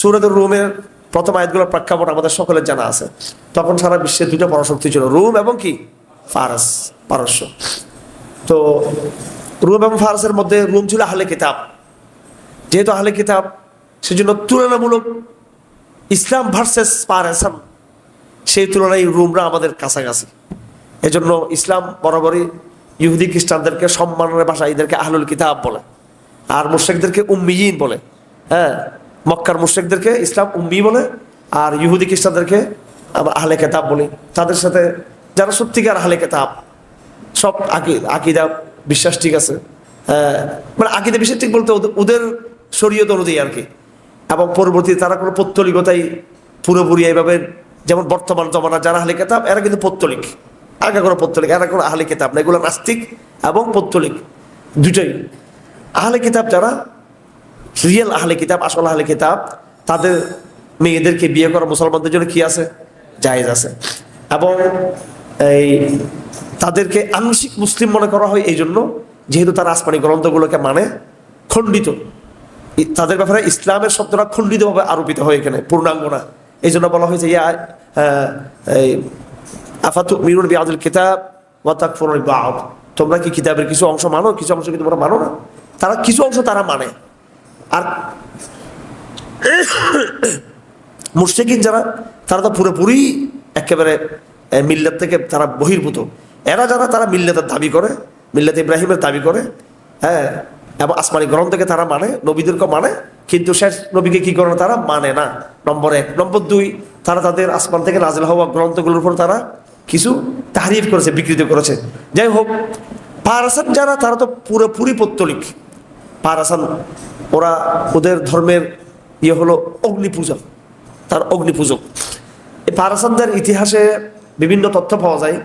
সুরতের রুমের প্রথম আয়াতগুলোর প্রেক্ষাপট আমাদের সকলের জানা আছে। তখন সারা বিশ্বে দুটো পরাশক্তি ছিল, রুম এবং কি? ফারস, পারস্য। তো রুম এবং ফারসের মধ্যে রুম ছিল আহলে কিতাব। যেহেতু আহলে কিতাব, সেজন্য তুলনামূলক ইসলাম ভার্সেস পারসান সেই তুলনায় রুমরা আমাদের কাছাকাছি। এজন্য ইসলাম বরাবরই ইহুদি খ্রিস্টানদেরকে সম্মানের ভাষা এদেরকে আহলুল কিতাব বলে, আর মুশ্রেকদেরকে উম্মিয়িন বলে হ্যাঁ? মক্কার মুশ্রেকদেরকে ইসলাম উম্মি বলে, আর ইহুদি খ্রিস্টানদেরকে আমরা আহলে কেতাব বলি। তাদের সাথে যারা সত্যিকার আহলে কেতাব, সব আকি, আকিদা, বিশ্বাস ঠিক আছে। মানে আকিদা, বিশ্বাস ঠিক বলতে ওদের- ওদের শরীয়ত অনুযায়ী আর কি। এবং পরবর্তী তারা কোনো পত্তলিকতাই পুরোপুরি এইভাবে, যেমন বর্তমান জমানা যারা আহলে কেতাব, এরা কিন্তু পত্তলিক। আগে কোনো পত্তলিক? এরা কোনো আহলে কেতাব না। এগুলো নাস্তিক এবং পত্তলিক। দুটোই আহলে কিতাব যারা রিয়েল আহলে কিতাব, আসল আহলে কিতাব, তাদের মেয়েদেরকে বিয়ে করা মুসলমানদের জন্য কি আছে? জায়েজ আছে। এবং এই তাদেরকে আংশিক মুসলিম মনে করা হয় এই জন্য, যেহেতু তারা আসমানি গ্রন্থগুলোকে মানে খণ্ডিত। তাদের ব্যাপারে ইসলামের শব্দটা খণ্ডিতভাবে আরোপিত হয় এখানে, পূর্ণাঙ্গ না। এই জন্য বলা হয়েছে, ইয়া আফাতু মিরুন বিআদুল কিতাব ওয়া তাকফুরুন বিবাদ তোমরা কি কিতাবের কিছু অংশ মানো? কিছু অংশ কি তোমরা মানো না? তারা কিছু অংশ তারা মানে। আর মুশরিকিন যারা, তারা তো পুরোপুরি একেবারে মিল্লাত থেকে তারা বহির্ভূত। এরা যারা, তারা মিল্লাতের দাবি করে, মিল্লাত ইব্রাহিমের দাবি করে হ্যাঁ এবং আসমানি গ্রন্থকে তারা মানে নবীদেরকে মানে কিন্তু শেষ নবীকে কি করে তারা মানে না। নম্বর এক। নম্বর দুই, তারা তাদের আসমান থেকে নাজিল হওয়া গ্রন্থগুলোর উপর তারা কিছু তাহারিফ করেছে, বিকৃত করেছে। যাই হোক পারাসান যারা, তারা তো পুরোপুরি পত্তলিক। পারাসান ওরা ওদের ধর্মের ইয়ে হলো অগ্নি পূজা তার অগ্নি পূজক এই পারাসানদের ইতিহাসে বিভিন্ন তথ্য পাওয়া যায়।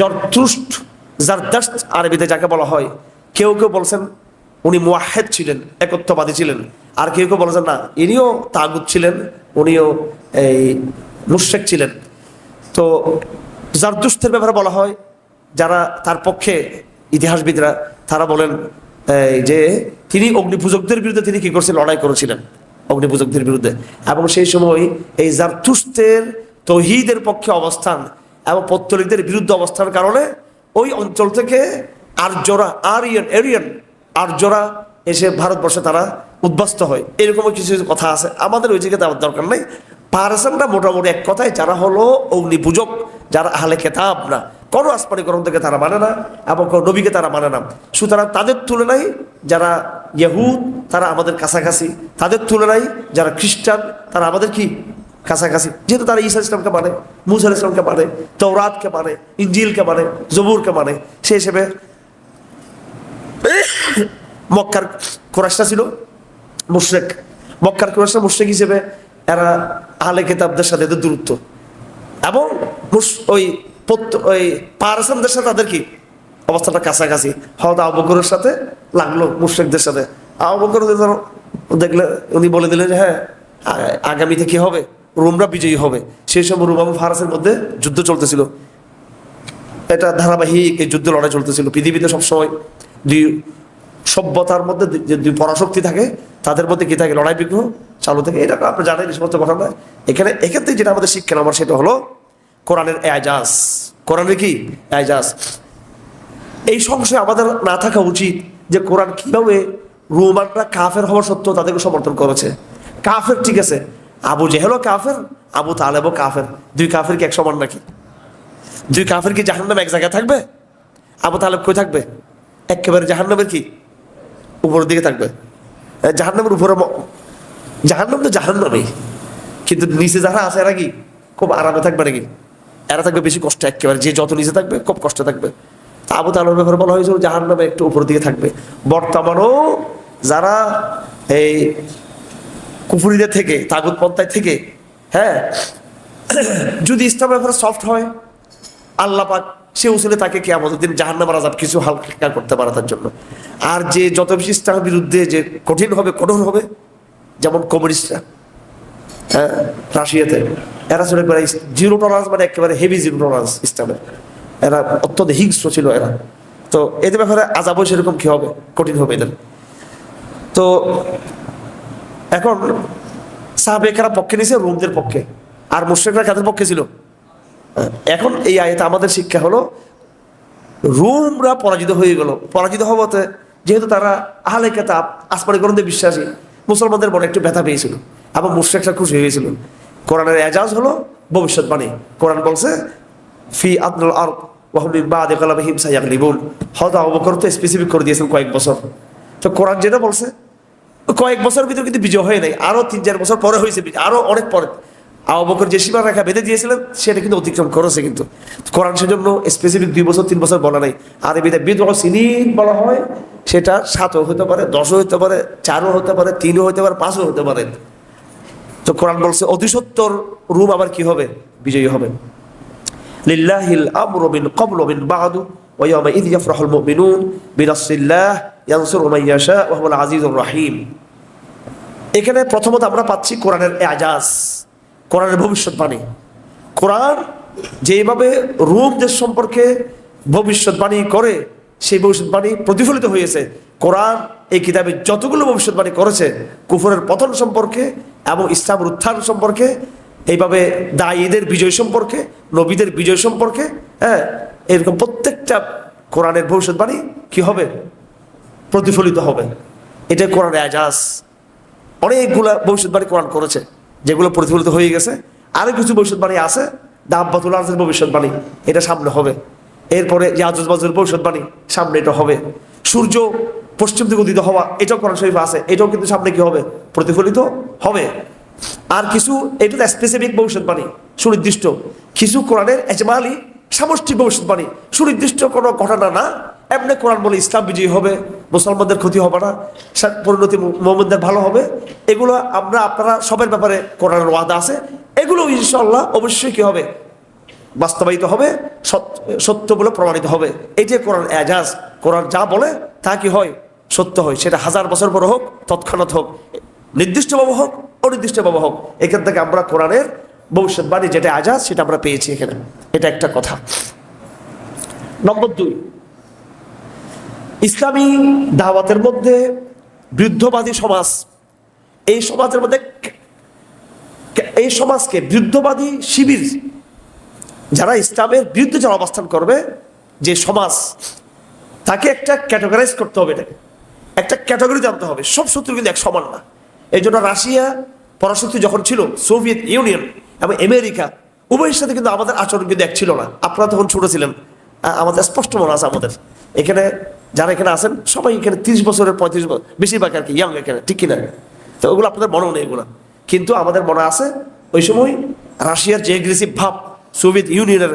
জরতুষ্ট জারদাস্ত আরবিতে যাকে বলা হয়, কেউ কেউ বলছেন উনি মুয়াহেদ ছিলেন, একত্ববাদী ছিলেন। আর কেউ কেউ বলেছেন না, ইনিও তাগুদ ছিলেন, উনিও এই মুশেক ছিলেন। তো জারদুস্তের ব্যাপারে বলা হয়, যারা তার পক্ষে ইতিহাসবিদরা, তারা বলেন এই, যে তিনি অগ্নিপূজকদের বিরুদ্ধে তিনি কি করছেন লড়াই করেছিলেন অগ্নিপূজকদের বিরুদ্ধে। এবং সেই সময় এই জারতুস্তের তহিদের পক্ষে অবস্থান এবং পত্তলিকদের বিরুদ্ধে অবস্থানের কারণে ওই অঞ্চল থেকে আর্যরা আরিয়ান এরিয়ান আর্যরা এসে ভারতবর্ষে তারা উদ্বাস্ত হয়। এরকম কিছু কিছু কথা আছে। আমাদের ওই আমার দরকার নেই। পারসানরা মোটামুটি এক কথায় যারা হলো অগ্নি পূজক যারা আহলে কেতাব না, কোনো আসমানি থেকে তারা মানে না, এবং কোনো নবীকে তারা মানে না। সুতরাং তাদের তুলনায় যারা ইহুদ, তারা আমাদের কাছাকাছি। তাদের তুলনায় যারা খ্রিস্টান, তারা আমাদের কি কাছাকাছি? যেহেতু তারা ঈসা ইসলামকে মানে মুসা ইসলামকে মানে তৌরাতকে মানে ইঞ্জিলকে মানে জবুরকে মানে সেই হিসেবে মক্কার কোরাসটা ছিল মুশরেক। মক্কার কোরাসটা মুশরেক হিসেবে এরা আহলে কেতাবদের সাথে এদের দূরত্ব। এবং ওই ওই পারসানদের সাথে তাদের কি? অবস্থাটা কাছাকাছি। হয়তো আবু সাথে লাগল মুশরেকদের সাথে। আবু দেখলে উনি বলে দিলেন যে হ্যাঁ আগামীতে কি হবে? রোমরা বিজয়ী হবে। সেই সময় রোম এবং ফারাসের মধ্যে যুদ্ধ চলতেছিল। এটা ধারাবাহিক এই যুদ্ধ লড়াই চলতেছিল। পৃথিবীতে সবসময় দুই সভ্যতার মধ্যে যে পরাশক্তি থাকে, তাদের মধ্যে কি থাকে? লড়াই বিগ্রহ চালু থাকে। এটা আপনি জানেন এই সমস্ত ঘটনা। এখানে থেকে যেটা আমাদের শিক্ষা আমার সেটা হলো কোরআনের এজাজ। কোরআনের কি? এজাজ। এই সংশয় আমাদের না থাকা উচিত যে কোরআন কীভাবে রোমানরা কাফের হওয়া সত্ত্বেও তাদেরকে সমর্থন করেছে। কাফের ঠিক আছে। আবু জেহেলও কাফের, আবু তালেবও কাফের। দুই কাফের কি এক সমান নাকি? দুই কাফের কি জাহান্নাম এক জায়গায় থাকবে? আবু তালেব কই থাকবে? একেবারে জাহান্নামের কি? উপরের দিকে থাকবে। জাহান্নামের উপরে জাহান্নাম তো জাহান্নামেই। কিন্তু নিচে যারা আছে এরা কি? খুব আরামে থাকবে নাকি? এরা থাকবে বেশি কষ্ট একেবারে। যে যত নিচে থাকবে, খুব কষ্ট থাকবে। আবু তালের ব্যাপারে বলা হয়েছিল জাহান্নামে একটু উপর দিকে থাকবে। বর্তমানও যারা এই কুফুরিদের থেকে, তাগুত পন্থায় থেকে হ্যাঁ যদি ইসলামের ব্যাপারে সফট হয়, আল্লাহ পাক সে উসুলে তাকে কে আমাদের দিন জাহান্নামার আজাব কিছু হালকা করতে পারে তার জন্য। আর যে যত বেশি ইসলামের বিরুদ্ধে যে কঠিন হবে, কঠোর হবে, যেমন কমিউনিস্টরা হ্যাঁ রাশিয়াতে, এরা ছিল একবারে জিরো টলারেন্স মানে একেবারে হেভি জিরো টলারেন্স ইসলামের। এরা অত্যন্ত হিংস্র ছিল এরা। তো এদের ব্যাপারে আজাবও সেরকম কি হবে? কঠিন হবে এদের। তো এখন সাহাবেকরা পক্ষে নিছে? রোমদের পক্ষে। আর মুশ্রিকরা কাদের পক্ষে ছিল? এখন এই আয়তে আমাদের শিক্ষা হলো, রুমরা পরাজিত হয়ে গেল। পরাজিত হওয়াতে যেহেতু তারা আহলে কেতাব, আসমানি গ্রন্থে বিশ্বাসী, মুসলমানদের মনে একটু ব্যথা পেয়েছিল এবং মুশ্রিকরা খুশি হয়েছিল। কোরআনের এজাজ হলো ভবিষ্যৎবাণী। কোরআন বলছে, ফি আদনুল আরব ওয়াহমিন তো স্পেসিফিক করে কয়েক বছর। তো যেটা বলছে, কয়েক বছর ভিতরে কিন্তু বিজয় হয়ে নাই। আরও তিন চার বছর পরে হয়েছে, আরও অনেক পরে। আবু বকর যে সীমা রেখা বেঁধে দিয়েছিলেন, সেটা কিন্তু অতিক্রম করেছে কিন্তু। কোরআন সেজন্য স্পেসিফিক দুই বছর, তিন বছর বলা নাই। আর এবিতে বিদ সিনিন বলা হয়, সেটা সাতও হতে পারে, দশও হতে পারে, চারও হতে পারে, তিনও হতে পারে, পাঁচও হতে পারে। তো কোরআন বলছে অতিসত্তর রুম আবার কি হবে? বিজয়ী হবে। লিল্লাহিল আমরু মিন ক্বাবলু মিন বা'দু ওয়া ইয়াওমা ইয ইয়াফরাহুল মুমিনুন বিনাসরিল্লাহ ইয়ানসুরু মান ইয়াশা ওয়া হুয়াল আজিজুর রাহিম। এখানে প্রথমত আমরা পাচ্ছি কোরআনের এজাজ কোরআনের ভবিষ্যৎবাণী কোরআন যেভাবে রোম দেশ সম্পর্কে ভবিষ্যৎবাণী করে, সেই ভবিষ্যৎবাণী প্রতিফলিত হয়েছে। কোরআন এই কিতাবে যতগুলো ভবিষ্যৎবাণী করেছে, কুফরের পতন সম্পর্কে এবং ইসলামের উত্থান সম্পর্কে, এইভাবে দায়ীদের বিজয় সম্পর্কে, নবীদের বিজয় সম্পর্কে হ্যাঁ এরকম প্রত্যেকটা কোরআনের ভবিষ্যৎবাণী কি হবে? প্রতিফলিত হবে। এটা কোরআন এজাজ অনেকগুলা ভবিষ্যৎবাণী কোরআন করেছে। যেগুলো প্রতিফলিত হয়ে গেছে। আরও কিছু ভবিষ্যৎবাণী আছে। দাব্বাতুল আজের ভবিষ্যৎবাণী, এটা সামনে হবে। এরপরে ইয়াজুজ বাজুর ভবিষ্যৎবাণী, সামনে এটা হবে। সূর্য পশ্চিম দিকে উদিত হওয়া, এটাও কোরআন শরীফ আছে। এটাও কিন্তু সামনে কি হবে? প্রতিফলিত হবে। আর কিছু, এটা স্পেসিফিক ভবিষ্যৎবাণী, সুনির্দিষ্ট। কিছু কোরআনের এজমালি সামষ্টিক ভবিষ্যৎবাণী, সুনির্দিষ্ট কোনো ঘটনা না। এমনি কোরআন বলে ইসলাম বিজয়ী হবে, মুসলমানদের ক্ষতি হবে না পরিণতি মোহাম্মদের ভালো হবে, এগুলো আমরা, আপনারা সবের ব্যাপারে কোরআনের ওয়াদা আছে। এগুলো ইনশাল্লাহ অবশ্যই কি হবে? বাস্তবায়িত হবে সত্য বলে প্রমাণিত হবে। এই যে কোরআন এজাজ, কোরআন যা বলে, তা কি হয়? সত্য হয়। সেটা হাজার বছর পর হোক, তৎক্ষণাৎ হোক, নির্দিষ্টভাবে হোক, অনির্দিষ্টভাবে হোক, এখান থেকে আমরা কোরআনের ভবিষ্যৎবাণী, যেটা আজাজ সেটা আমরা পেয়েছি এখানে। এটা একটা কথা। নম্বর দুই। ইসলামী দাওয়াতের মধ্যে বৃদ্ধবাদী সমাজ, এই সমাজের মধ্যে এই সমাজকে বৃদ্ধবাদী শিবির, যারা ইসলামের বিরুদ্ধে যারা অবস্থান করবে, যে সমাজ, তাকে একটা ক্যাটাগরাইজ করতে হবে এটাকে। একটা ক্যাটাগরি জানতে হবে। সব শত্রু কিন্তু এক সমান না। এই জন্য রাশিয়া পরাশক্তি যখন ছিল, সোভিয়েত ইউনিয়ন এবং আমেরিকা, উভয়ের সাথে কিন্তু আমাদের আচরণ কিন্তু এক ছিল না। আপনারা তখন ছোট ছিলেন। আমাদের স্পষ্ট মনে আছে আমাদের। এখানে যারা এখানে আছেন, সবাই এখানে তিরিশ বছরের, পঁয়ত্রিশ বছর, বেশিরভাগ আর কি ইয়াং এখানে, ঠিক কিনা? তো ওগুলো আপনাদের মনেও নেই এগুলো। কিন্তু আমাদের মনে আছে, ওই সময় রাশিয়ার যে এগ্রেসিভ ভাব সোভিয়েত ইউনিয়নের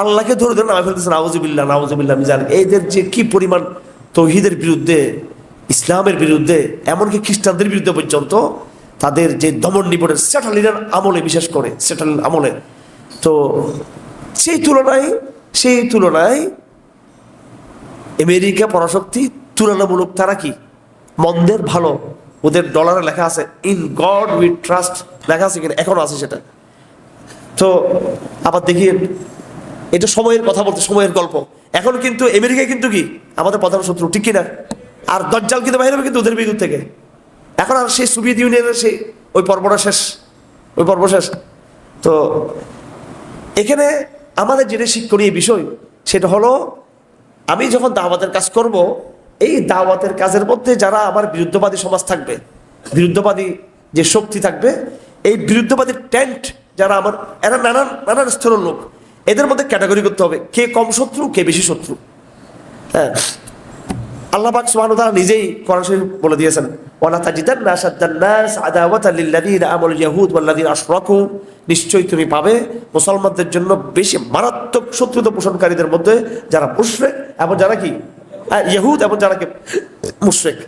আল্লাহকে ধরে ধরে নামে ফেলতেছে, নাউজুবিল্লাহ নাউজুবিল্লাহ মিজান এদের যে কি পরিমাণ তৌহিদের বিরুদ্ধে, ইসলামের বিরুদ্ধে, এমনকি খ্রিস্টানদের বিরুদ্ধে পর্যন্ত তাদের যে দমন নিপনের স্যাটালিনের আমলে, বিশেষ করে স্যাটালিন আমলে। তো সেই তুলনায় সেই তুলনায় আমেরিকা পরাশক্তি তুলনামূলক তারা কি? মন্দের ভালো। ওদের ডলারে লেখা আছে, ইন গড উইথ ট্রাস্ট লেখা আছে কিনা, এখনও আছে সেটা। তো আবার দেখি, এটা সময়ের কথা বলতে, সময়ের গল্প। এখন কিন্তু আমেরিকা কিন্তু কি? আমাদের প্রধান শত্রু, ঠিক কিনা? আর দজ্জাল কিন্তু বাইরে হবে কিন্তু ওদের বিদ্যুৎ থেকে। এখন আর সেই সোভিয়েত ইউনিয়নের সেই, ওই পর্বটা শেষ, ওই পর্ব শেষ। তো এখানে আমাদের যেটা শিক্ষণীয় বিষয়, সেটা হলো আমি যখন দাওয়াতের কাজ করব, এই দাওয়াতের কাজের মধ্যে যারা আমার বিরুদ্ধবাদী সমাজ থাকবে, বিরুদ্ধবাদী যে শক্তি থাকবে, এই বিরুদ্ধবাদী ট্যান্ট যারা আমার, এরা নানান নানান স্তরের লোক, এদের মধ্যে ক্যাটাগরি করতে হবে, কে কম শত্রু, কে বেশি শত্রু। হ্যাঁ আল্লাহ পাক সুবহানাহু ওয়া তাআলা নিজেই কোরআন শরীফ বলে দিয়েছেন, ওয়ালা তাজিদান্না আশাদ্দান নাস আদাওয়াতাল লিল্লাযিনা আমালু ইয়াহুদ ওয়াল্লাযিনা আশরাকু। নিশ্চয়ই তুমি পাবে মুসলমানদের জন্য বেশি মারাত্মক শত্রুতা পোষণকারীদের মধ্যে যারা মুশরিক এবং যারা কি? ইহুদ এবং যারা কি? মুশরিক।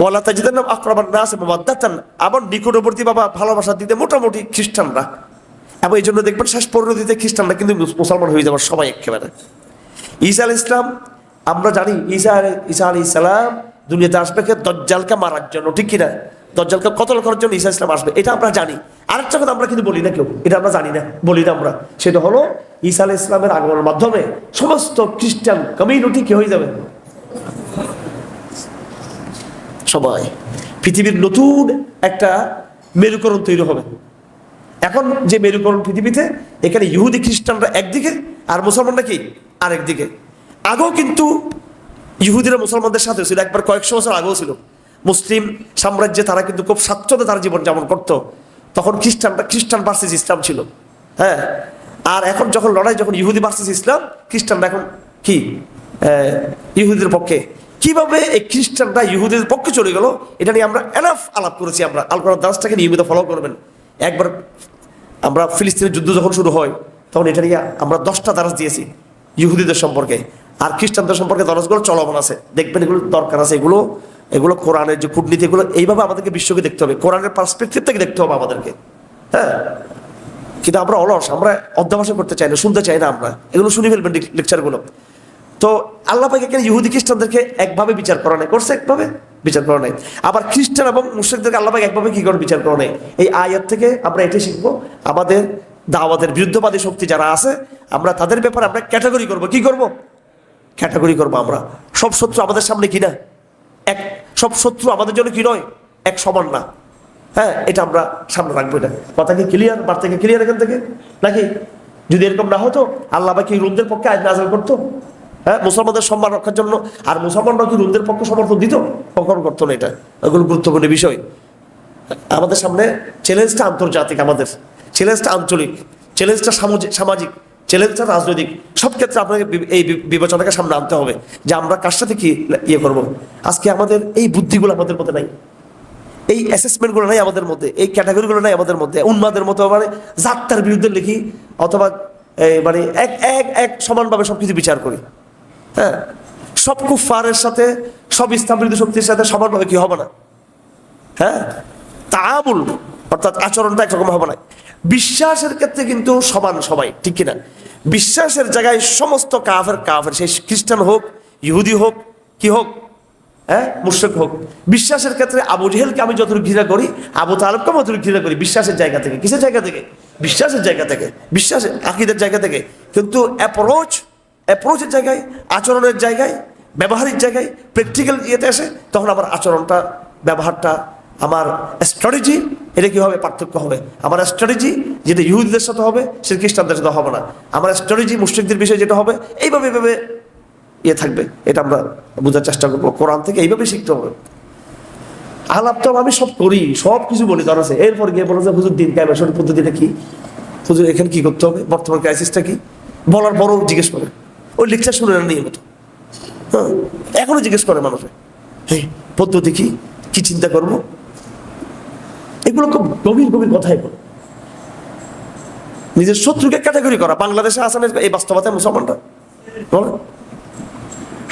ওয়ালা তাজিদান্না আকরাবান নাস মাওয়াদ্দাতান আবার নিকটবর্তী বাবা ভালোবাসা দিতে মোটামুটি খ্রিস্টানরা। এবং এই জন্য দেখবেন শেষ পরিণতিতে খ্রিস্টানরা কিন্তু মুসলমান হয়ে যাবার সবাই একেবারে। ঈসা আল ইসলাম আমরা জানি আলাই- ঈসা আলী ইসলাম দুনিয়াতে আসবে দজ্জালকে মারার জন্য, ঠিক কিনা? দজ্জালকে কতল করার জন্য ঈসা ইসলাম আসবে? এটা আমরা জানি। আরেকটা কথা আমরা কিন্তু বলি না কেউ। এটা আমরা জানি না, বলি না আমরা। সেটা হলো ঈসা আলী ইসলামের আগমনের মাধ্যমে সমস্ত খ্রিস্টান কমিউনিটি কি হয়ে যাবে? সবাই। পৃথিবীর নতুন একটা মেরুকরণ তৈরি হবে। এখন যে মেরুকরণ পৃথিবীতে, এখানে ইহুদি খ্রিস্টানরা একদিকে আর মুসলমানরা কি? আরেকদিকে। আগেও কিন্তু ইহুদিরা মুসলমানদের সাথে ছিল একবার কয়েকশো বছর আগেও ছিল। মুসলিম সাম্রাজ্যে তারা কিন্তু খুব স্বাচ্ছন্দ্যে তারা জীবন যাপন করতো। তখন খ্রিস্টানরা খ্রিস্টান ভার্সেস ইসলাম ছিল। হ্যাঁ? আর এখন যখন লড়াই যখন ইহুদি ভার্সেস ইসলাম খ্রিস্টানরা এখন কি? আহ, ইহুদিদের পক্ষে। কীভাবে এই খ্রিস্টানরা ইহুদিদের পক্ষে চলে গেল এটা নিয়ে আমরা এনাফ আলাপ করেছি আমরা। আলকোরআন দাসটাকে নিয়মিত ফলো করবেন। একবার আমরা ফিলিস্তিনের যুদ্ধ যখন শুরু হয় তখন এটা নিয়ে আমরা দশটা দারাজ দিয়েছি ইহুদিদের সম্পর্কে। আর খ্রিস্টানদের সম্পর্কে দারাজগুলো চলমান আছে। দেখবেন এগুলো দরকার আছে। এগুলো এগুলো কোরআনের যে কূটনীতি, এগুলো এইভাবে আমাদেরকে বিশ্বকে দেখতে হবে। কোরআনের পার্সপেক্টিভ থেকে দেখতে হবে আমাদেরকে। হ্যাঁ? কিন্তু আমরা অলস, আমরা অধ্যাবাসন করতে চাই না, শুনতে চাই না আমরা। এগুলো শুনে ফেলবেন লেকচারগুলো। তো আল্লাহ পাক এখানে ইহুদি খ্রিস্টানদেরকে একভাবে বিচার করা নাই। করছে একভাবে? বিচার করা নাই। আবার খ্রিস্টান এবং মুসলিমদেরকে আল্লাহ পাক একভাবে কি করে বিচার করা নাই? এই আয়াত থেকে আমরা এটাই শিখব। আমাদের দাওয়াতের বিরুদ্ধবাদী শক্তি যারা আছে, আমরা তাদের ব্যাপারে আমরা ক্যাটাগরি করব। কি করব? ক্যাটাগরি করব আমরা। সব শত্রু আমাদের সামনে কি না? এক, সব শত্রু আমাদের জন্য কি নয়? এক সমান না। হ্যাঁ এটা আমরা সামনে রাখব এটা। কথা কি ক্লিয়ার বার থেকে ক্লিয়ার এখান থেকে? নাকি? যদি এরকম না হতো, আল্লাহ বা কি রুমদের পক্ষে আজ নাজল করতো? হ্যাঁ মুসলমানদের সম্মান রক্ষার জন্য। আর মুসলমানরা কি রুমদের পক্ষে সমর্থন দিত? কখন করতো না এটা। এগুলো গুরুত্বপূর্ণ বিষয়। আমাদের সামনে চ্যালেঞ্জটা আন্তর্জাতিক আমাদের। চ্যালেঞ্জটা আঞ্চলিক। চ্যালেঞ্জটা সামাজিক। চ্যালেঞ্জটা রাজনৈতিক। সব ক্ষেত্রে আপনাকে এই বিবেচনাকে সামনে আনতে হবে যে আমরা কার সাথে কি ইয়ে করব। আজকে আমাদের এই বুদ্ধিগুলো আমাদের মধ্যে নাই। এই অ্যাসেসমেন্টগুলো নাই আমাদের মধ্যে। এই ক্যাটাগরিগুলো নাই আমাদের মধ্যে। উন্মাদের মতো মানে যাত্রার বিরুদ্ধে লিখি অথবা মানে এক এক এক সমানভাবে সব কিছু বিচার করি। হ্যাঁ? সব কুফারের সাথে, সব ইসলাম শক্তির সাথে সমানভাবে কি হবে না? হ্যাঁ? তা তামুল অর্থাৎ আচরণটা একরকম হবে না। বিশ্বাসের ক্ষেত্রে কিন্তু সমান সবাই, ঠিক কিনা? বিশ্বাসের জায়গায় সমস্ত কাফের কাফের সেই খ্রিস্টান হোক, ইহুদি হোক, কি হোক হ্যাঁ? মুর্শেক হোক। বিশ্বাসের ক্ষেত্রে আবু জেহেলকে আমি যতটুকু ঘৃণা করি, আবু তালেবকে আমি যতটুকু ঘৃণা করি, বিশ্বাসের জায়গা থেকে। কিসের জায়গা থেকে? বিশ্বাসের জায়গা থেকে। বিশ্বাসের আকিদের জায়গা থেকে। কিন্তু অ্যাপ্রোচ অ্যাপ্রোচের জায়গায়, আচরণের জায়গায়, ব্যবহারিক জায়গায় প্র্যাকটিক্যাল ইয়েতে আসে তখন আবার আচরণটা, ব্যবহারটা আমার স্ট্র্যাটেজি এটা কি হবে পার্থক্য হবে? আমার স্ট্র্যাটেজি যেটা ইহুদিদের সাথে হবে, সেটা খ্রিস্টানদের সাথে হবে না। আমার স্ট্র্যাটেজি মুসলিমদের বিষয়ে যেটা হবে, এইভাবে এইভাবে ইয়ে থাকবে। এটা আমরা বোঝার চেষ্টা করব। কোরআন থেকে এইভাবে শিখতে হবে। আলাপ তো আমি সব করি, সব কিছু বলি, ধর আছে এরপর গিয়ে বলো যে, হুজুর, দিন ক্যামেশন পদ্ধতিটা কি? হুজুর, এখানে কি করতে হবে? বর্তমান ক্রাইসিসটা কি? বলার পরও জিজ্ঞেস করে। ওই লেকচার শুনে না নিয়মিত। হ্যাঁ এখনও জিজ্ঞেস করে মানুষে। হ্যাঁ পদ্ধতি কি? কি চিন্তা করব? এগুলো খুব গভীর গভীর কথাই বলে। নিজের শত্রুকে ক্যাটাগরি করা। বাংলাদেশে আসান এই বাস্তবতায় মুসলমানরা। বলে।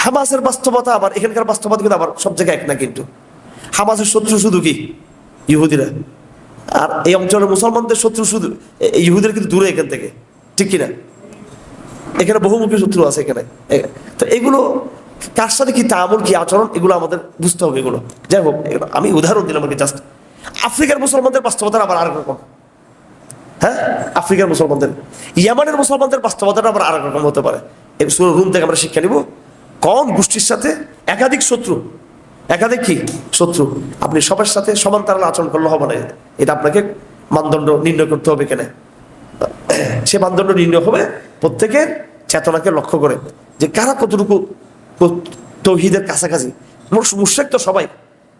হামাসের বাস্তবতা আবার, এখানকার বাস্তবতা কিন্তু আবার সব জায়গায় এক না কিন্তু। হামাসের শত্রু শুধু কি? ইহুদিরা। আর এই অঞ্চলের মুসলমানদের শত্রু শুধু ইহুদের কিন্তু দূরে এখান থেকে। ঠিক কিনা? এখানে বহুমুখী শত্রু আছে এখানে। তো এগুলো, কার সাথে কি তামল, কি আচরণ, এগুলো আমাদের বুঝতে হবে এগুলো। যাই হোক আমি উদাহরণ দিলাম আমাকে জাস্ট আফ্রিকার মুসলমানদের বাস্তবতা আবার আরেক রকম। হ্যাঁ? আফ্রিকার মুসলমানদের। ইয়ামানের মুসলমানদের বাস্তবতাটা আবার আরেক রকম হতে পারে। এই রুম থেকে আমরা শিক্ষা নিব। কোন গোষ্ঠীর সাথে একাধিক শত্রু। একাধিক কি? শত্রু। আপনি সবার সাথে সমান তারা আচরণ করলে হবে না। এটা আপনাকে মানদণ্ড নির্ণয় করতে হবে কেন? সে মানদণ্ড নির্ণয় হবে প্রত্যেকের চেতনাকে লক্ষ্য করে যে কারা কতটুকু তৌহিদের কাছাকাছি। মুশরিক তো সবাই।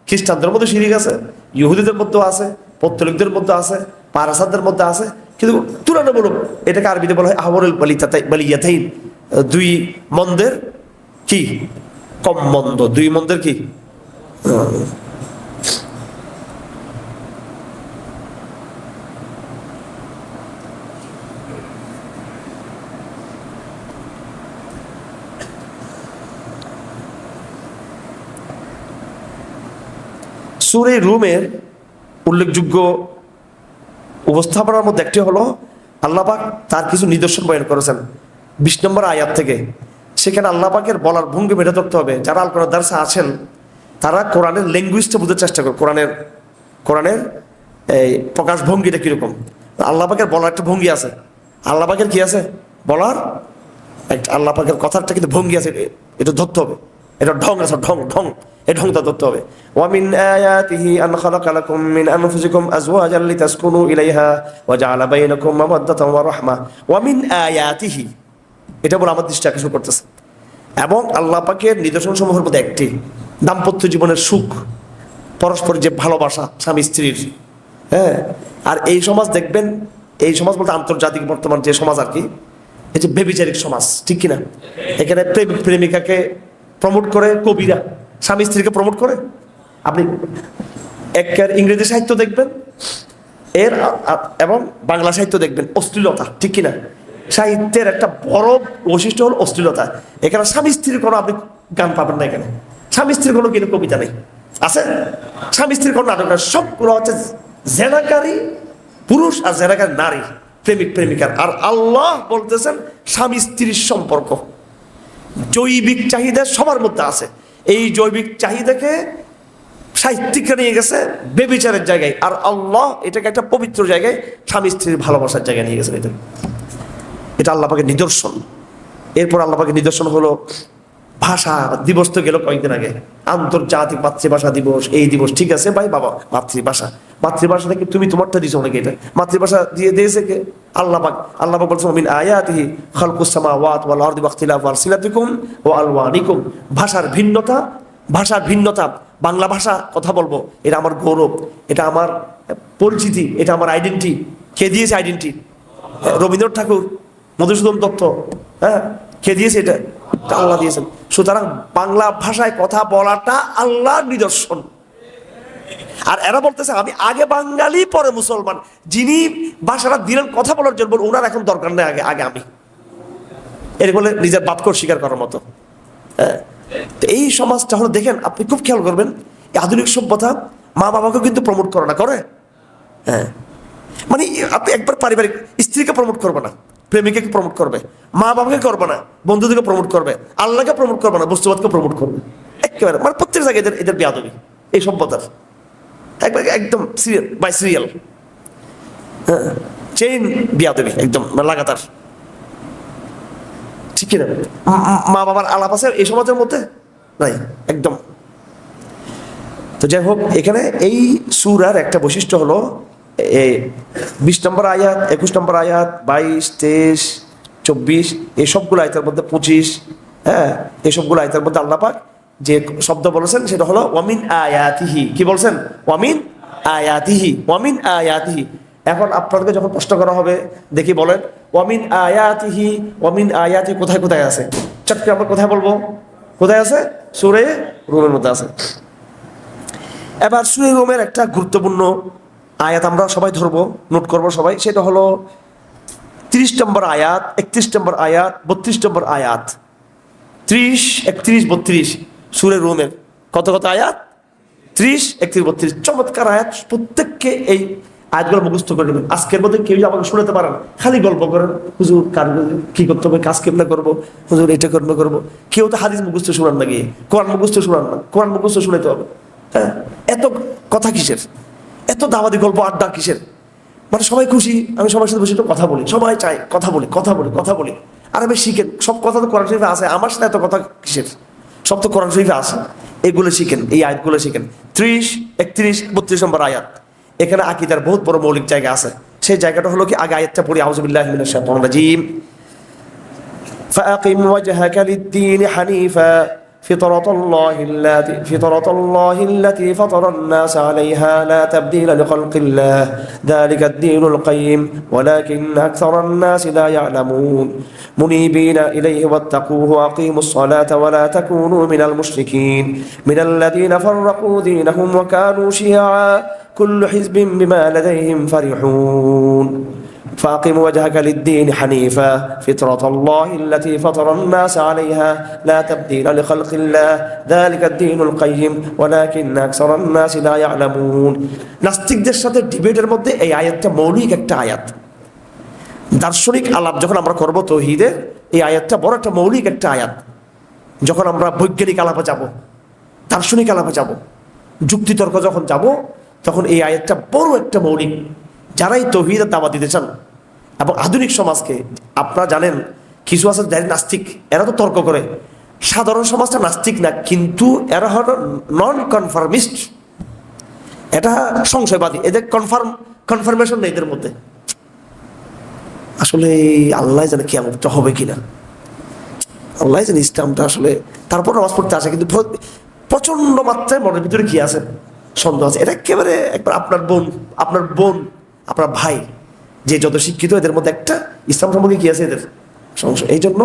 খ্রিস্টানদের মধ্যে শিরিক আছে, ইহুদিদের মধ্যেও আছে, পত্তলিকদের মধ্যে আছে পারাসাদের মধ্যে আছে। কিন্তু তুলনামূলক এটাকে আরবিতে বলা হয় আহবরুল বালিয়াথাইন দুই মন্দের কি? কম মন্দ। দুই মন্দের কি? সুরে রুমের উল্লেখযোগ্য উপস্থাপনার মধ্যে একটি হলো আল্লাপাক তার কিছু নিদর্শন বয়ন করেছেন। বিশ নম্বর আয়াত থেকে। সেখানে আল্লাপাকের বলার ভঙ্গি মেটে ধরতে হবে। যারা আল কোরআন দার্সে আছেন, তারা কোরআনের ল্যাঙ্গুয়েজটা বুঝতে চেষ্টা করে কোরআনের কোরআনের এই প্রকাশ ভঙ্গিটা কীরকম? আল্লাপাকের বলার একটা ভঙ্গি আছে। আল্লাপাকের কি আছে? বলার? একটা আল্লাপাকের কথারটা কিন্তু ভঙ্গি আছে। এটা ধরতে হবে। এটা ঢং আছে ঢং ঢং। এই ঢংটা ধরতে হবে। ওয়ামিন আয়াতিহি আন খালাকা লাকুম মিন আনফুসিকুম আজওয়াজান লিতাসকুনু ইলাইহা ওয়া জাআলা বাইনাকুম মাওয়াদ্দাতান ওয়া রাহমা। ওয়ামিন আয়াতিহি। এটা বলে আমার দৃষ্টি আকর্ষণ করতেছে। এবং আল্লাহ পাকের নিদর্শন সমূহের মধ্যে একটি, দাম্পত্য জীবনের সুখ পরস্পর যে ভালোবাসা, স্বামী, স্ত্রীর হ্যাঁ? আর এই সমাজ দেখবেন, এই সমাজ বলতে আন্তর্জাতিক বর্তমান যে সমাজ আর কি, এই যে বেবিচারিক সমাজ, ঠিক কিনা? এখানে প্রেমিক, প্রেমিকাকে প্রমোট করে, কবিরা, স্বামী স্ত্রীকে প্রমোট করে? আপনি এক ইংরেজি সাহিত্য দেখবেন, এর এবং বাংলা সাহিত্য দেখবেন, অশ্লীলতা, ঠিক কিনা? সাহিত্যের একটা বড় বৈশিষ্ট্য হল অশ্লীলতা। এখানে স্বামী স্ত্রীর কোনো আপনি গান পাবেন না এখানে। স্বামী স্ত্রীর কোনো কিন্তু কবিতা নেই। আছে? স্বামী স্ত্রীর কোনো নাটক সবগুলো হচ্ছে জেনাকারী পুরুষ আর জেনাকারী নারী, প্রেমিক, প্রেমিকার। আর আল্লাহ বলতেছেন স্বামী স্ত্রীর সম্পর্ক। জৈবিক চাহিদা সবার মধ্যে আছে। এই জৈবিক চাহিদাকে সাহিত্যিকরা নিয়ে গেছে বেবিচারের জায়গায়। আর আল্লাহ এটাকে একটা পবিত্র জায়গায় স্বামী স্ত্রীর ভালোবাসার জায়গায় নিয়ে গেছে এটা এটা আল্লাহ পাকে নিদর্শন। এরপর আল্লাহ পাকের নিদর্শন হলো ভাষা দিবস তো গেল কয়েকদিন আগে। আন্তর্জাতিক মাতৃভাষা দিবস, এই দিবস, ঠিক আছে? ভাই, বাবা, মাতৃভাষা। মাতৃভাষা থেকে তুমি তোমারটা দিছো অনেকে এটা? মাতৃভাষা দিয়ে দিয়েছে কে? আল্লাহ পাক আল্লাহ পাক বলছেন মিন আয়াতিহি খালকুস সামাওয়াত ওয়াল আরদি ওয়াখতিলাফ আলসিনাতিকুম ওয়া আলওয়ানিকুম। ভাষার ভিন্নতা ভাষার ভিন্নতা। বাংলা ভাষা কথা বলব, এটা আমার গৌরব, এটা আমার পরিচিতি, এটা আমার আইডেন্টি কে দিয়েছে আইডেন্টি রবীন্দ্রনাথ ঠাকুর, মধুসূদন দত্ত হ্যাঁ? কে দিয়েছে এটা? আল্লাহ দিয়েছেন। সুতরাং বাংলা ভাষায় কথা বলাটা আল্লাহর নিদর্শন। আর এরা বলতেছে, আমি আগে বাঙালি, পরে মুসলমান। যিনি ভাষাটা দিলেন, কথা বলার জন্য ওনার এখন দরকার নেই আগে আগে আমি। এর বলে, নিজের বাপকে স্বীকার করার মতো। হ্যাঁ? এই সমাজটা হলো, দেখেন, আপনি খুব খেয়াল করবেন, এই আধুনিক সভ্যতা মা বাবাকে কিন্তু প্রমোট করে না, করে? হ্যাঁ? মানে আপনি একবার পারিবারিক স্ত্রীকে প্রমোট করবে না। প্রেমিকাকে প্রমোট করবে, মা বাবাকে করবে না, বন্ধুদেরকে প্রমোট করবে, আল্লাহকে প্রমোট করবে না, বস্তুবাদকে প্রমোট করবে। একেবারে মানে প্রত্যেক জায়গায় এদের এদের বেয়াদবি, এই সভ্যতার। একবার একদম সিরিয়াল বাই সিরিয়াল হ্যাঁ চেইন বিয়াদবি, একদম মানে লাগাতার। ঠিক কিনা? মা- বাবার আলাপ আছে এই সমাজের মধ্যে? নাই, একদম। তো যাই হোক, এখানে এই সুরার একটা বৈশিষ্ট্য হলো বিশ নম্বর আয়াত, একুশ নম্বর আয়াত, বাইশ, তেইশ, চব্বিশ, এসবগুলো সবগুলো আয়তের মধ্যে পঁচিশ হ্যাঁ এসবগুলো সবগুলো আয়তের মধ্যে আল্লাপাক যে শব্দ বলেছেন সেটা হলো, ওয়ামিন আয়াতিহি। কি বলছেন? ওয়ামিন আয়াতিহি। ওয়ামিন আয়াতিহি। এখন আপনাদেরকে যখন প্রশ্ন করা হবে, দেখি বলেন, ওয়ামিন আয়াতিহি? ওয়ামিন আয়াতি কোথায় কোথায় আছে? চটকে আমরা কোথায় বলব? কোথায় আছে? সুরে রুমের মধ্যে আছে। এবার সুরে রোমের একটা গুরুত্বপূর্ণ আয়াত আমরা সবাই ধরবো, নোট করব সবাই। সেটা হলো তিরিশ নম্বর আয়াত, একত্রিশ নম্বর আয়াত, বত্রিশ নম্বর আয়াত। ত্রিশ, একত্রিশ, বত্রিশ সুরের রোমের। কত কত আয়াত? ত্রিশ, একত্রিশ, বত্রিশ। চমৎকার আয়াত, প্রত্যেককে এই আয়াতগুলো মুখস্থ করে নেবেন। আজকের মধ্যে কেউ আমাকে শোনাতে পারেন খালি গল্প করেন, হুজুর, কার কি করতে হবে কাজ কেমনে করব? হুজুর, এটা করবে করব? কেউ তো হাদিস মুখস্থ শোনান না গিয়ে। কোরআন মুখস্থ শোনান না। কোরআন মুখস্থ শুনাতে হবে। হ্যাঁ? এত কথা কিসের? এত দাবাদি গল্প আড্ডা কিসের মানে সবাই খুশি আমি সবার সাথে বসে একটু কথা বলি সবাই চাই কথা বলি কথা বলি কথা বলি আর আমি শিখেন সব কথা তো কোরআন শরীফে আছে আমার সাথে এত কথা কিসের সব তো কোরআন শরীফে আছে এগুলো শিখেন এই আয়াতগুলো শিখেন ত্রিশ একত্রিশ বত্রিশ নম্বর আয়াত এখানে আকিদার বহুত বড় মৌলিক জায়গা আছে সেই জায়গাটা হলো কি আগে আয়াতটা পড়ি আউজুবিল্লাহ মিনাশ শাইতানির রাজিম فأقم وجهك للدين حنيفا فطرة الله التي فطرة الله التي فطر الناس عليها لا تبديل لخلق الله. ذلك الدين القيم ولكن أكثر الناس لا يعلمون. منيبين إليه واتقوه وأقيموا الصلاة ولا تكونوا من المشركين. من الذين فرقوا دينهم وكانوا شيعا كل حزب بما لديهم فرحون. فاقم وجهك للدين حنيفا فطرة الله التي فطر الناس عليها لا تبديل لخلق الله ذلك الدين القيم ولكن أكثر الناس لا يعلمون নাস্তিকদের সাথে ডিবেটের মধ্যে এই আয়াতটা মৌলিক একটা আয়াত দার্শনিক আলাপ যখন আমরা করবো তৌহিদের এই আয়াতটা বড় একটা মৌলিক একটা আয়াত যখন আমরা বৈজ্ঞানিক আলাপে যাব দার্শনিক আলাপে যাব যুক্তিতর্ক যখন যাব তখন এই আয়াতটা বড় একটা মৌলিক যারাই তৌহিদের দাবা দিতে চান এবং আধুনিক সমাজকে, আপনারা জানেন, কিছু আছে যারা নাস্তিক, এরা তো তর্ক করে। সাধারণ সমাজটা নাস্তিক না, কিন্তু এরা হলো নন কনফার্মিস্ট এটা সংশয়বাদী, এদের কনফার্ম কনফার্মেশন নেই এদের মধ্যে। আসলে আল্লাহ জানে কিয়ামতটা হবে কিনা। আল্লাহ জানে ইসলামটা আসলে, তারপর নামাজ পড়তে আসে, কিন্তু প্র- প্রচণ্ড মাত্রায় মনের ভিতরে কি আছে? সন্দেহ আছে। এটা একেবারে একবার আপনার বোন আপনার বোন, আপনার ভাই যে যত শিক্ষিত, এদের মধ্যে একটা ইসলাম সম্পর্কে কি আছে এদের? সংশয় এই জন্য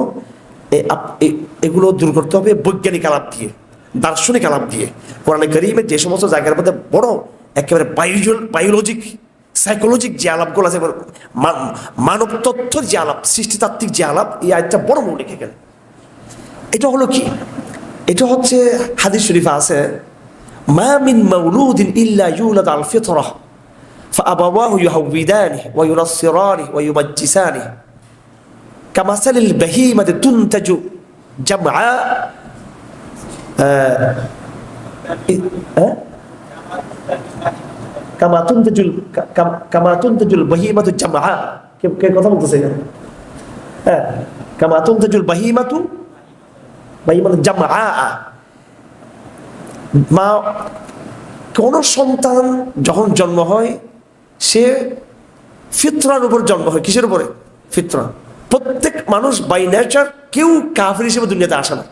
এগুলো দূর করতে হবে বৈজ্ঞানিক আলাপ দিয়ে, দার্শনিক আলাপ দিয়ে। কোরআন করিমের যে সমস্ত জায়গার মধ্যে বড়, একেবারে বায়োলজিক সাইকোলজিক যে আলাপগুলো আছে মানব তথ্যের যে আলাপ, সৃষ্টিতাত্ত্বিক যে আলাপ, এই আয়টা বড় মৌলিক এখানে। এটা হলো কি? এটা হচ্ছে হাদিস শরীফে আছে, মা মিন মাউলুদিন ইল্লা ইউলাদ আল فأبواه يهودانه وينصرانه ويمجسانه كمثل البهيمة تنتج جمعاء آه آه كما تنتج ال- كما كما تنتج البهيمة جمعاء كيف كيف কথা বলতেছে এখানে? হ্যাঁ كما تنتج البهيمة بهيمة جمعاء মা কোন সন্তান যখন জন্ম হয় সে ফিতরার উপর জন্ম হয়। কিসের উপরে? ফিতরা। প্রত্যেক মানুষ বাই নেচার কেউ কাফির হিসেবে দুনিয়াতে আসে না।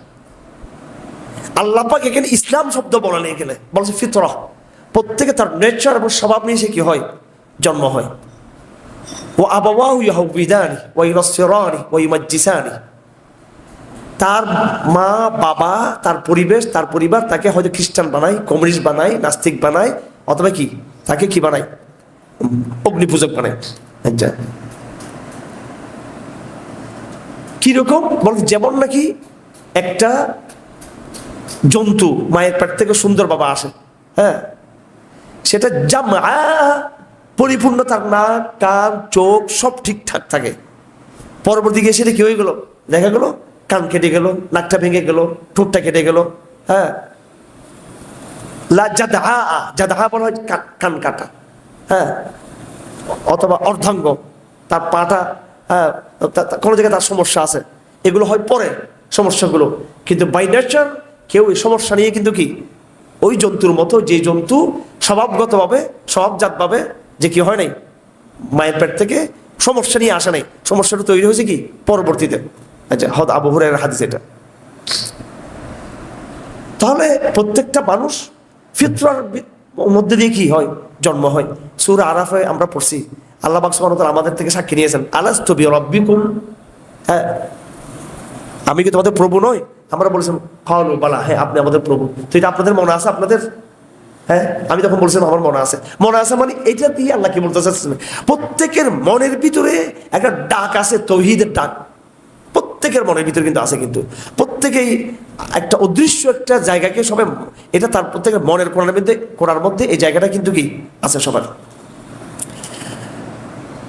আল্লাপাক এখানে ইসলাম শব্দ বলা নেই এখানে। বলছে ফিতরা। প্রত্যেকে তার নেচার এবং স্বভাব নিয়ে সে কি হয়? জন্ম হয়। ও ইউনাসসিরানি ওয়া ইউমাজ্জিসানি। তার মা, বাবা, তার পরিবেশ, তার পরিবার তাকে হয়তো খ্রিস্টান বানায়, কমিউনিস্ট বানায়, নাস্তিক বানায়, অথবা কি? তাকে কি বানায়? অগ্নিপূজক বানায়। আচ্ছা। কীরকম বল যেমন নাকি একটা জন্তু মায়ের পেট থেকে সুন্দর বাবা আসে হ্যাঁ? সেটা জামা পরিপূর্ণ তার নাক কান চোখ সব ঠিকঠাক থাকে। পরবর্তী গিয়ে সেটা কি হয়ে গেল? দেখা গেল কান কেটে গেল নাকটা ভেঙে গেল ঠোঁটটা কেটে গেল হ্যাঁ? লা- জাদহা জাদহা বলা হয় কান কাটা। হ্যাঁ অথবা অর্ধাঙ্গ, তার পাটা হ্যাঁ কোনো জায়গায় তার সমস্যা আছে। এগুলো হয় পরে সমস্যাগুলো। কিন্তু বাই নেচার কেউ এই সমস্যা নিয়ে কিন্তু কি? ওই জন্তুর মতো যে জন্তু স্বভাবগতভাবে, স্বভাবজাতভাবে যে কি হয় নাই, মায়ের পেট থেকে সমস্যা নিয়ে আসে নাই। সমস্যাটা তৈরি হয়েছে কি? পরবর্তীতে। আচ্ছা হদ আবহরের হাদিস এটা। তাহলে প্রত্যেকটা মানুষ ফিতরার মধ্যে দিয়ে কি হয়? জন্ম হয়। সুর আরাফে আমরা পড়ছি। আল্লাহ বাক সুবহানাহু আমাদের থেকে সাক্ষী নিয়েছেন আলাস আলাস্তু বিরাব্বিকুম? হ্যাঁ। আমি কি তোমাদের প্রভু নই? আমরা বলেছিলাম হালু বালা হ্যাঁ আপনি আমাদের প্রভু। তো এটা আপনাদের মনে আছে আপনাদের? হ্যাঁ আমি তখন বলছিলাম, আমার মনে আছে। মনে আছে মানে এটা দিয়ে আল্লাহ কি বলতে চাচ্ছেন প্রত্যেকের মনের ভিতরে একটা ডাক আছে, তৌহিদের ডাক। প্রত্যেকের মনের ভিতরে কিন্তু আছে কিন্তু। প্রত্যেকেই একটা অদৃশ্য একটা জায়গাকে সবাই, এটা তার প্রত্যেকের মনের কোরআনের মধ্যে কোরআর মধ্যে এই জায়গাটা কিন্তু কি আছে সবার।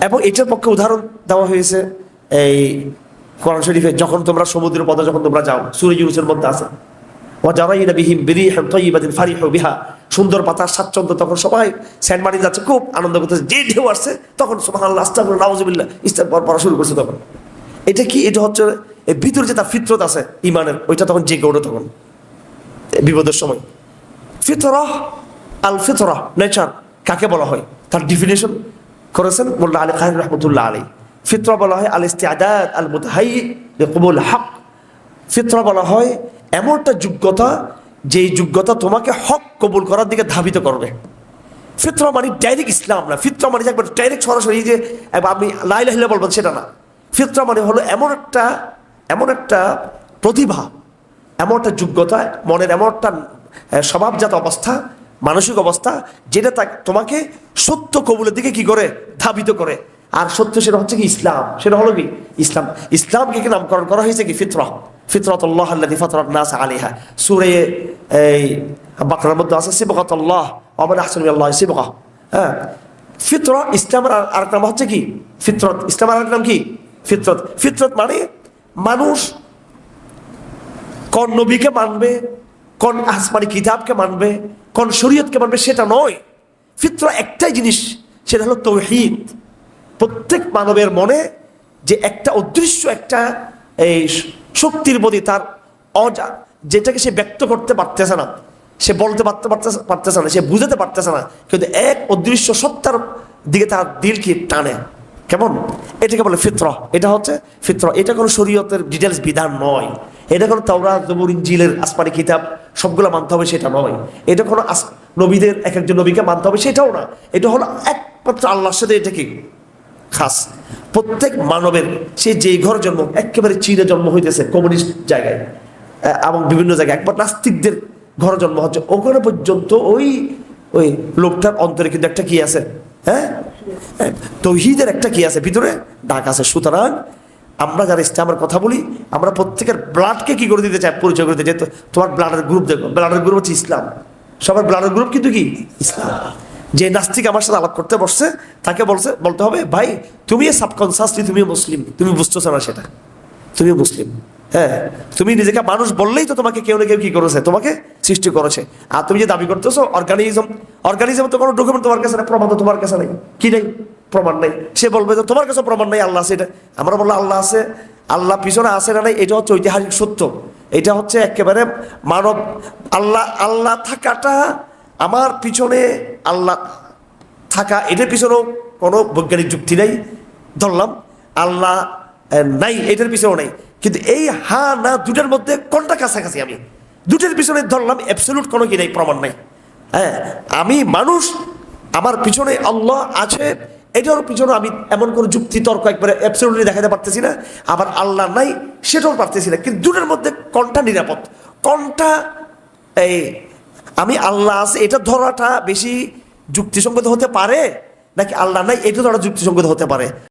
এবং এটার পক্ষে উদাহরণ দেওয়া হয়েছে এই কোরআন শরীফে, যখন তোমরা সমুদ্রের পথে যখন তোমরা যাও, সুরে ইউনুসের মধ্যে আছে ওয়াজারাইনা বিহিম বিরিহাম তাইয়িবাতিন ফারিহু বিহা, সুন্দর পাতার স্বাচ্ছন্দ্য, তখন সবাই সেন্ট মার্টিন যাচ্ছে, খুব আনন্দ করতেছে, যে ঢেউ আসছে, তখন সুবহানাল্লাহ, আস্তাগফিরুল্লাহ নাউজুবিল্লাহ ইস্তেগফার পড়া শুরু করছে তখন। এটা কি? এটা হচ্ছে এর ভিতরে যে তার ফিতরত আছে ইমানের ওইটা তখন জেগে ওঠে তখন। বিপদের সময়। ফিতরহ আল ফিতরহ নেচার। কাকে বলা হয়? তার ডিফিনেশন করেছেন মোল্লা আলী খান রহমতুল্লাহ আলী ফিতরা বলা হয় আল ইস্তিয়াদাদ আল মুতাহাই কবুল হক। ফিতরা বলা হয় এমন একটা যোগ্যতা, যেই যোগ্যতা তোমাকে হক কবুল করার দিকে ধাবিত করবে। ফিতরা মানে ডাইরেক্ট ইসলাম না। ফিতরা মানে একবার ডাইরেক্ট সরাসরি যে আপনি লাইলাহিল্লা বলবেন সেটা না। ফিতরা মানে হলো এমন একটা এমন একটা প্রতিভা, এমন একটা যোগ্যতা, মনের এমন একটা স্বভাবজাত অবস্থা, মানসিক অবস্থা, যেটা তা, তোমাকে সত্য কবুলের দিকে কি করে? ধাবিত করে। আর সত্য সেটা হচ্ছে কি? ইসলাম। সেটা হলো কি? ইসলাম। ইসলামকে কি নামকরণ করা হয়েছে কি? ফিতরা। ফিতরাতুল্লাহ আল্লাযী ফাতারান নাস আলাইহা। সূরা, এই, বাকরার মধ্যে আছে, সিবগাতুল্লাহ। ওয়া মান আহসানু মিনাল্লাহি সিবগা। হ্যাঁ। ফিতরা, ইসলামের আর আরেক নাম হচ্ছে কি? ফিতরত। ইসলামের আরেক নাম কি? ফিতরত ফিতরত মানে মানুষ কোন নবীকে মানবে, কোন আসমানি কিতাবকে মানবে, কোন শরীয়তকে মানবে সেটা নয়। ফিত্র একটাই জিনিস, সেটা হলো তৌহিদ। প্রত্যেক মানবের মনে যে একটা অদৃশ্য, একটা এই শক্তির প্রতি তার অজা, যেটাকে সে ব্যক্ত করতে পারতেছে না, সে বলতে পারতে পারতেছে পারতেছে না, সে বুঝাতে পারতেছে না, কিন্তু এক অদৃশ্য সত্তার দিকে তার দিল কি টানে। কেমন? এটাকে বলে ফিত্র। এটা হচ্ছে ফিত্র। এটা কোনো শরীয়তের ডিটেলস বিধান নয়। এটা কোনো তাওরা জবুর ইঞ্জিলের আসমানি কিতাব, সবগুলো মানতে হবে সেটা নয়। এটা কোনো আস- নবীদের এক একজন নবীকে মানতে হবে সেটাও না। এটা হলো একমাত্র আল্লাহর সাথে এটা কি? খাস। প্রত্যেক মানবের, সে যেই ঘর জন্ম, একেবারে চীনে জন্ম হইতেছে কমিউনিস্ট জায়গায় এবং বিভিন্ন জায়গায়। একবার নাস্তিকদের ঘর জন্ম হচ্ছে। ওখানে পর্যন্ত ওই ওই লোকটার অন্তরে কিন্তু একটা কি আছে? হ্যাঁ? তহিদের একটা কি আছে ভিতরে? ডাক আছে। সুতরাং আমরা যারা ইসলামের কথা বলি, আমরা প্রত্যেকের ব্লাডকে কি করে দিতে চাই? পরিচয় করে দিতে চাই। তোমার ব্লাডের গ্রুপ দেখো। ব্লাডের গ্রুপ হচ্ছে ইসলাম। সবার ব্লাডের গ্রুপ কিন্তু কি? ইসলাম। যে নাস্তিক আমার সাথে আলাপ করতে বসছে, তাকে বলছে, বলতে হবে, ভাই তুমি সাবকনসাসলি তুমি মুসলিম। তুমি বুঝতেছো না সেটা। তুমি মুসলিম। হ্যাঁ তুমি নিজেকে মানুষ বললেই তো তোমাকে কেউ না কেউ কি করেছে? তোমাকে সৃষ্টি করেছে। আর তুমি যে দাবি করতেছো অর্গানিজম অর্গানিজম তো কোনো ডকুমেন্ট তোমার কাছে নেই, প্রমাণ তো তোমার কাছে নেই। কি নেই? প্রমাণ নেই। সে বলবে যে তোমার কাছে প্রমাণ নেই, আল্লাহ আছে এটা। আমরা বললাম, আল্লাহ আছে। আল্লাহ পিছনে আছে না নাই, এটা হচ্ছে ঐতিহাসিক সত্য। এটা হচ্ছে একেবারে মানব, আল্লাহ আল্লাহ থাকাটা আমার পিছনে আল্লাহ থাকা এটার পিছনেও কোনো বৈজ্ঞানিক যুক্তি নেই। ধরলাম, আল্লাহ নাই, এটার পিছনেও নাই। কিন্তু এই হা, না, দুটার মধ্যে কোনটা কাছাকাছি আমি? দুটার পিছনে ধরলাম অ্যাবসলুট কোনো কি নাই, প্রমাণ নাই। হ্যাঁ আমি মানুষ, আমার পিছনে আল্লাহ আছে, এটার পিছনে আমি এমন কোনো যুক্তি, তর্ক একবারে অ্যাবসলুটলি দেখাতে পারতেছি না, আবার আল্লাহ নাই, সেটাও পারতেছি না। কিন্তু দুটার মধ্যে কোনটা নিরাপদ? কোনটা, এই, আমি আল্লাহ আছে, এটা ধরাটা বেশি যুক্তিসঙ্গত হতে পারে? নাকি আল্লাহ নাই, এটা ধরা যুক্তিসঙ্গত হতে পারে?